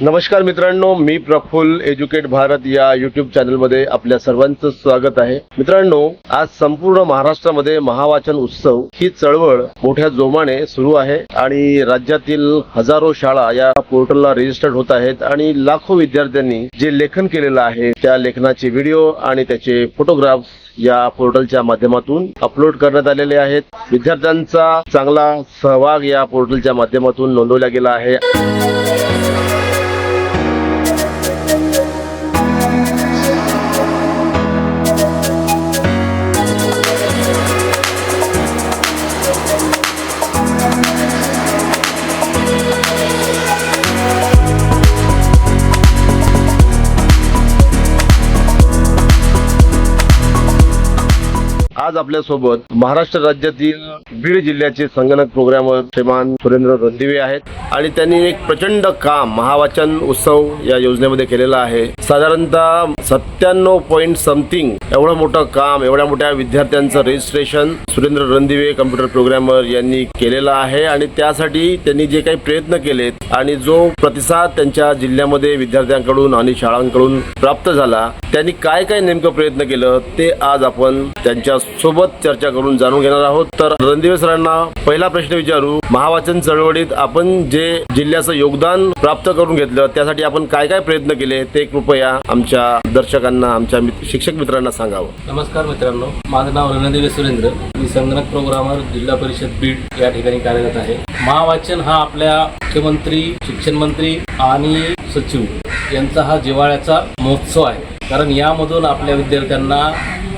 नमस्कार मित्रांनो मी प्रफुल्ल एज्युकेट भारत या युट्यूब चॅनलमध्ये आपल्या सर्वांचं स्वागत आहे. मित्रांनो आज संपूर्ण महाराष्ट्रामध्ये महावाचन उत्सव ही चळवळ मोठ्या जोमाने सुरू आहे आणि राज्यातील हजारो शाळा या पोर्टलला रजिस्टर्ड होत आहेत आणि लाखो विद्यार्थ्यांनी जे लेखन केलेलं आहे त्या लेखनाचे व्हिडिओ आणि त्याचे फोटोग्राफ्स या पोर्टलच्या माध्यमातून अपलोड करण्यात आलेले आहेत. विद्यार्थ्यांचा चांगला सहभाग या पोर्टलच्या माध्यमातून नोंदवला गेला आहे. आज आपल्यासोबत महाराष्ट्र राज्यातील बीड जिल्ह्याचे संगणक प्रोग्रामर श्रीमान सुरेंद्र रणदिवे आहेत. आणि त्यांनी एक प्रचंड काम महावाचन उत्सव या योजनेमध्ये केलेला आहे. साधारणतः सत्त्याण्णव पॉईंट समथिंग एवढं मोठं काम एवढ्या मोठ्या विद्यार्थ्यांचं registration Surendra Randive computer programmer यांनी केलेलं आहे आणि त्यासाठी त्यांनी जे काही प्रयत्न केलेत आणि जो प्रतिसाद त्यांच्या जिल्ह्यामध्ये विद्यार्थ्यांकडून आणि शाळांकडून प्राप्त झाला त्यांनी काय काय नेमकं प्रयत्न केलं ते आज आपण त्यांच्यासोबत चर्चा करून जाणून घेणार आहोत. तर रणदिवे सरांना पहिला प्रश्न विचारू महावाचन चळवळीत आपण जे जिल्ह्याचं योगदान प्राप्त करून घेतलं त्यासाठी आपण काय काय प्रयत्न केले ते कृपया आमच्या दर्शकांना आमच्या शिक्षक मित्रांना सांगावं. नमस्कार मित्रांनो माझं नाव रणदेवी सुरेंद्र. मी संगणक प्रोग्रामर जिल्हा परिषद बीड या ठिकाणी कार्यरत आहे. महावाचन हा आपल्या मुख्यमंत्री शिक्षण मंत्री आणि सचिव यांचा हा जिव्हाळ्याचा महोत्सव आहे. कारण यामधून आपल्या विद्यार्थ्यांना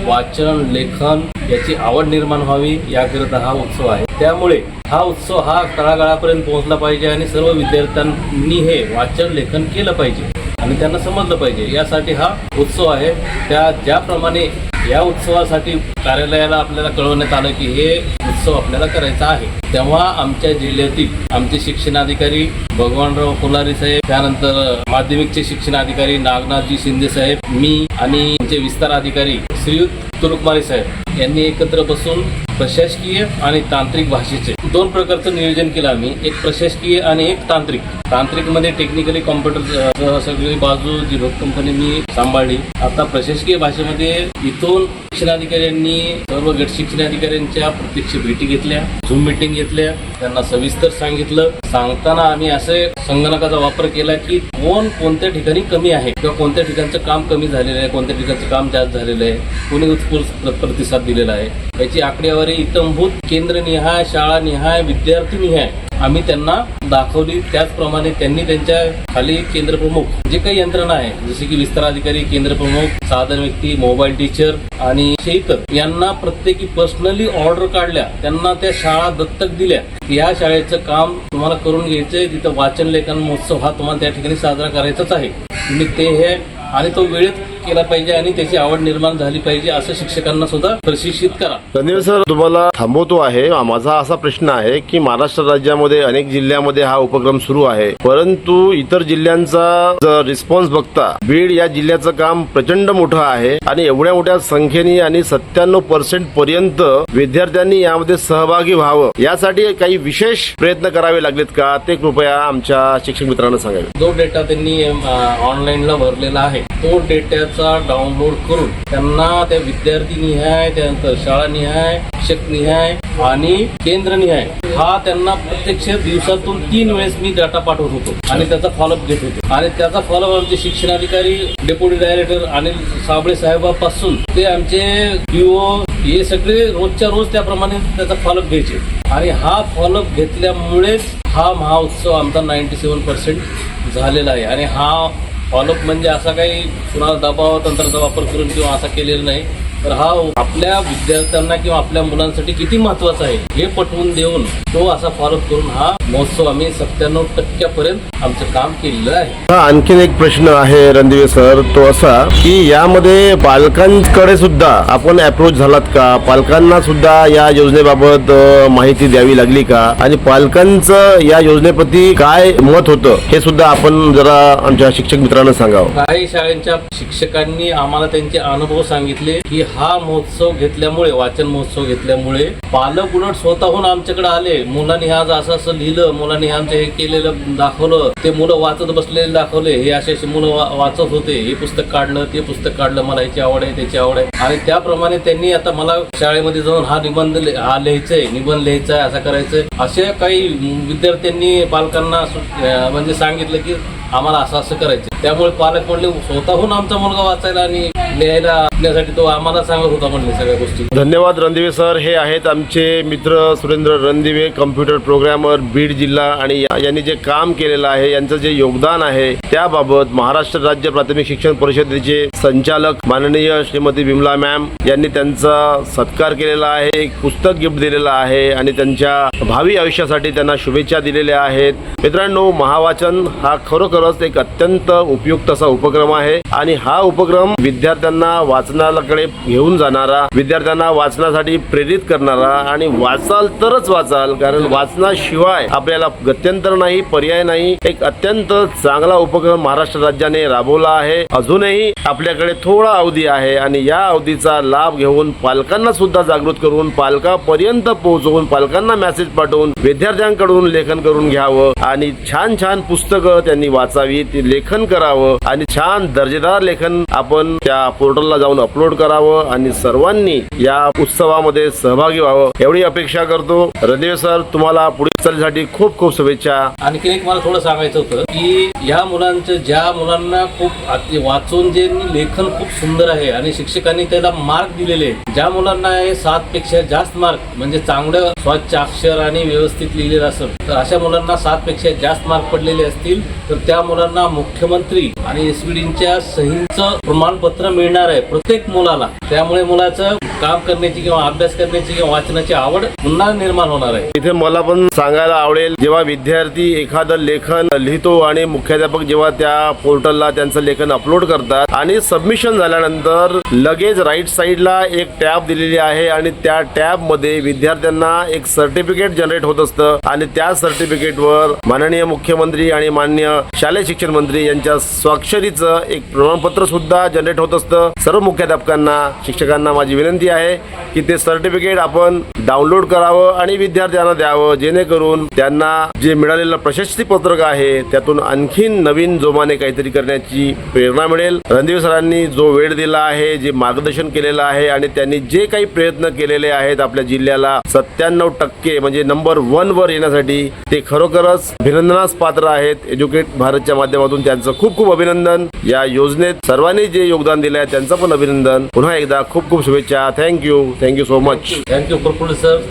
वाचन लेखन याची आवड निर्माण व्हावी याकरिता हा उत्सव आहे. त्यामुळे हा उत्सव हा तळागाळापर्यंत पोहोचला पाहिजे आणि सर्व विद्यार्थ्यांनी हे वाचन लेखन केलं पाहिजे. आणि त्यांना समजलं पाहिजे. यासाठी हा उत्सव आहे. त्या ज्याप्रमाणे या उत्सवासाठी कार्यालयाला आपल्याला कळवण्यात आलं की हे उत्सव आपल्याला करायचा आहे. तेव्हा आमच्या जिल्ह्यातील आमचे शिक्षणाधिकारी भगवानराव कोलारी साहेब त्यानंतर माध्यमिकचे शिक्षणाधिकारी नागनाथजी शिंदे साहेब मी आणि आमचे विस्तार अधिकारी श्रीयुत तुरुकमारी साहेब यांनी एकत्र बसून प्रशासकीय आणि तांत्रिक भाषेचे दोन प्रकारचं नियोजन केलं आम्ही. एक प्रशासकीय आणि एक तांत्रिक. तांत्रिकमध्ये टेक्निकली कॉम्प्युटर सगळी बाजू जी कंपनी मी सांभाळली. आता प्रशासकीय भाषेमध्ये इथून शिक्षणाधिकाऱ्यांनी सर्व गट शिक्षणाधिकाऱ्यांच्या प्रत्यक्ष भेटी घेतल्या झूम मिटिंग घेतल्या. त्यांना सविस्तर सांगितलं. सांगताना आम्ही असे संगणकाचा वापर केला की कोण कोणत्या ठिकाणी कमी आहे किंवा कोणत्या ठिकाणचं काम कमी झालेलं आहे कोणत्या ठिकाणचं काम जास्त झालेलं आहे कोणी उत्स्फूर्त प्रतिसाद दिलेला आहे. याची आकडेवारी इतंभूत केंद्रनिहाय शाळानिहाय विद्यार्थीनिहाय आम्ही त्यांना दाखवली. त्याचप्रमाणे त्यांनी त्यांच्या खाली केंद्रप्रमुख जे काही यंत्रणा आहे जसे की विस्तार अधिकारी केंद्रप्रमुख साधन व्यक्ती मोबाईल टीचर आणि असे इतर यांना प्रत्येकी पर्सनली ऑर्डर काढल्या. त्यांना त्या शाळा दत्तक दिल्या. या शाळेचं काम तुम्हाला करून घ्यायचंय. तिथं वाचन लेखन महोत्सव हा तुम्हाला त्या ठिकाणी साजरा करायचाच आहे. तुम्ही ते हे आणि तो वेळेत केला पाहिजे आणि त्याची आवड निर्माण झाली पाहिजे असं शिक्षकांना सुद्धा प्रशिक्षित करा. रणदिवे सर. तुम्हाला थांबवतो आहे. माझा असा प्रश्न आहे की महाराष्ट्र राज्यामध्ये अनेक जिल्ह्यामध्ये हा उपक्रम सुरू आहे. परंतु इतर जिल्ह्यांचा रिस्पॉन्स बघता बीड या जिल्ह्याचं काम प्रचंड मोठं आहे आणि एवढ्या मोठ्या संख्येने आणि सत्त्याण्णव पर्सेंट पर्यंत विद्यार्थ्यांनी यामध्ये सहभागी व्हावं यासाठी काही विशेष प्रयत्न करावे लागलेत का? ते कृपया आमच्या शिक्षक मित्रांना सांगावे. जो डेटा त्यांनी ऑनलाईनला भरलेला आहे तो डेटाचा डाउनलोड करून त्यांना त्या विद्यार्थी निहाय त्यानंतर शाळा निहाय शिक्षक निहाय आणि केंद्र निहाय हा त्यांना प्रत्यक्ष दिवसातून तीन वेळेस मी डाटा पाठवत होतो आणि त्याचा फॉलोअप घेत होतो. आणि त्याचा फॉलोअप आमचे शिक्षणाधिकारी डेप्युटी डायरेक्टर अनिल साबळे साहेबापासून ते आमचे डीओ हे सगळे रोजच्या रोज त्याप्रमाणे त्याचा फॉलोअप घ्यायचे. आणि हा फॉलोअप घेतल्यामुळेच हा महाउत्सव आमचा नाईन्टी सेवन पर्सेंट झालेला आहे. आणि हा फॉलोअप म्हणजे असा काही कुणाला दबाव तंत्राचा वापर करून किंवा असा केलेला नाही. तर हा आपल्या विद्यार्थ्यांना किंवा आपल्या मुलांसाठी किती महत्त्वाचा आहे हे पटवून देऊन तो असा फॉलोअप करून हा महोत्सव आम्ही सत्त्याण्णव टक्क्यापर्यंत आमचं काम केलेलं आहे. हा आणखीन एक प्रश्न आहे रणदिवे सर तो असा की यामध्ये पालकांकडे सुद्धा आपण अप्रोच झालात का? पालकांना सुद्धा या योजनेबाबत माहिती द्यावी लागली का? आणि पालकांचं या योजनेप्रती काय मत होतं हे सुद्धा आपण जरा आमच्या शिक्षक मित्रांना सांगावं. काही शाळेच्या शिक्षकांनी आम्हाला त्यांचे अनुभव सांगितले की हा महोत्सव घेतल्यामुळे वाचन महोत्सव घेतल्यामुळे पालक उलट स्वतःहून आमच्याकडे आले. मुलांनी आज असं असं लिहिलं मुलांनी आमचं हे केलेलं दाखवलं. ते मुलं वाचत बसलेले दाखवले. हे असे असे मुलं वाचत होते. हे पुस्तक काढलं ते पुस्तक काढलं मला याची आवड आहे त्याची आवड आहे. आणि त्याप्रमाणे त्यांनी आता मला शाळेमध्ये जाऊन हा निबंध हा लिहायचंय. निबंध लिहायचा आहे असं करायचंय. असे काही विद्यार्थ्यांनी पालकांना म्हणजे सांगितलं की आम्हाला असं असं करायचं त्यामुळे पालक म्हणले स्वतःहून आमचा मुलगा वाचायला आणि लिहायला आपल्यासाठी तो आम्हाला सांगत होता म्हणले सगळ्या गोष्टी. धन्यवाद रणदिवे सर. हे आहेत आमचे मित्र सुरेंद्र रणदिवे कम्प्युटर प्रोग्रामर बीड जिल्हा आणि यांनी जे काम केलेलं आहे यांचं जे योगदान आहे त्याबाबत महाराष्ट्र राज्य प्राथमिक शिक्षण परिषदेचे संचालक माननीय श्रीमती विमला मॅम यांनी त्यांचा सत्कार केलेला आहे एक पुस्तक गिफ्ट दिलेलं आहे आणि त्यांच्या भावी आयुष्यासाठी त्यांना शुभेच्छा दिलेल्या आहेत. मित्रांनो महावाचन हा खरोखरच एक अत्यंत उपयुक्त असा उपक्रम आहे. आणि हा उपक्रम विद्यार्थ्यांना वाचनाकडे घेऊन जाणारा विद्यार्थ्यांना वाचनासाठी प्रेरित करणारा आणि वाचाल तरच वाचाल कारण वाचनाशिवाय आपल्याला गत्यंतर नाही पर्याय नाही. एक अत्यंत चांगला उपक्रम महाराष्ट्र राज्याने राबवला आहे. अजूनही आपल्याकडे थोडा अवधी आहे आणि या अवधीचा लाभ घेऊन पालकांना सुद्धा जागृत करून पालकापर्यंत पोहोचवून पालकांना मेसेज पाठवून विद्यार्थ्यांकडून लेखन करून घ्यावं आणि छान छान पुस्तकं त्यांनी वाचावी ती लेखन करावं आणि छान दर्जेदार लेखन आपण त्या पोर्टलला जाऊन अपलोड करावं आणि सर्वांनी या उत्सवामध्ये सहभागी व्हावं एवढी अपेक्षा करतो. रणदेव सर तुम्हाला पुढील चालीसाठी खूप खूप शुभेच्छा. आणखी एक मला थोडं सांगायचं होतं की या मुलांचं ज्या मुलांना खूप वाचून जे लेखन खूप सुंदर आहे आणि शिक्षकांनी त्याला मार्क दिलेले ज्या मुलांना हे सात पेक्षा जास्त मार्क म्हणजे चांगलं स्वच्छ अक्षर आणि व्यवस्थित लिहिलेलं असेल तर अशा मुलांना सात पेक्षा जास्त मार्क पडलेले असतील तर त्या मुलांना मुख्यमंत्री आणि एसबीडींच्या सहीचं प्रमाणपत्र मिळणार आहे प्रत्येक मुलाला. त्यामुळे मुलाचं काम करण्याची किंवा अभ्यास करण्याची किंवा वाचनाची आवड पुन्हा निर्माण होणार आहे. इथे मला पण सांगायला आवडेल जेव्हा विद्यार्थी एखादं लेखन लिहितो आणि मुख्याध्यापक जेव्हा त्या पोर्टलला त्यांचं लेखन अपलोड करतात आणि सबमिशन झाल्यानंतर लगेच राईट साईडला एक टॅब दिलेली आहे आणि त्या टॅबमध्ये विद्यार्थ्यांना एक सर्टिफिकेट जनरेट होत असतं आणि त्या सर्टिफिकेटवर माननीय मुख्यमंत्री आणि मान्य शालेय शिक्षण मंत्री यांच्या स्वाक्षरीचं एक प्रमाणपत्र सुद्धा जनरेट होत असतं. सर्व मुख्याध्यापकांना शिक्षकांना माझी विनंती आहे की ते सर्टिफिकेट आपण डाउनलोड करावं आणि विद्यार्थ्यांना द्यावं जेणेकरून त्यांना जे मिळालेलं प्रशस्ती पत्रक आहे त्यातून आणखीन नवीन जोमाने काहीतरी करण्याची प्रेरणा मिळेल. रणदेव सरांनी जो वेळ दिला आहे जे मार्गदर्शन केलेलं आहे आणि त्यांनी जे काही प्रयत्न केलेले आहेत आपल्या जिल्ह्याला सत्त्याण्णव टक्के म्हणजे नंबर वन वर येण्यासाठी ते खरोखरच अभिनंदनास पात्र आहेत. एज्युकेट भारतच्या माध्यमातून त्यांचं खूप खूप अभिनंदन. या योजनेत सर्वांनी जे योगदान दिलं आहे त्यांचं पण अभिनंदन. पुन्हा एकदा खूप खूप शुभेच्छा. Thank you thank you so much thank you Prafulla sir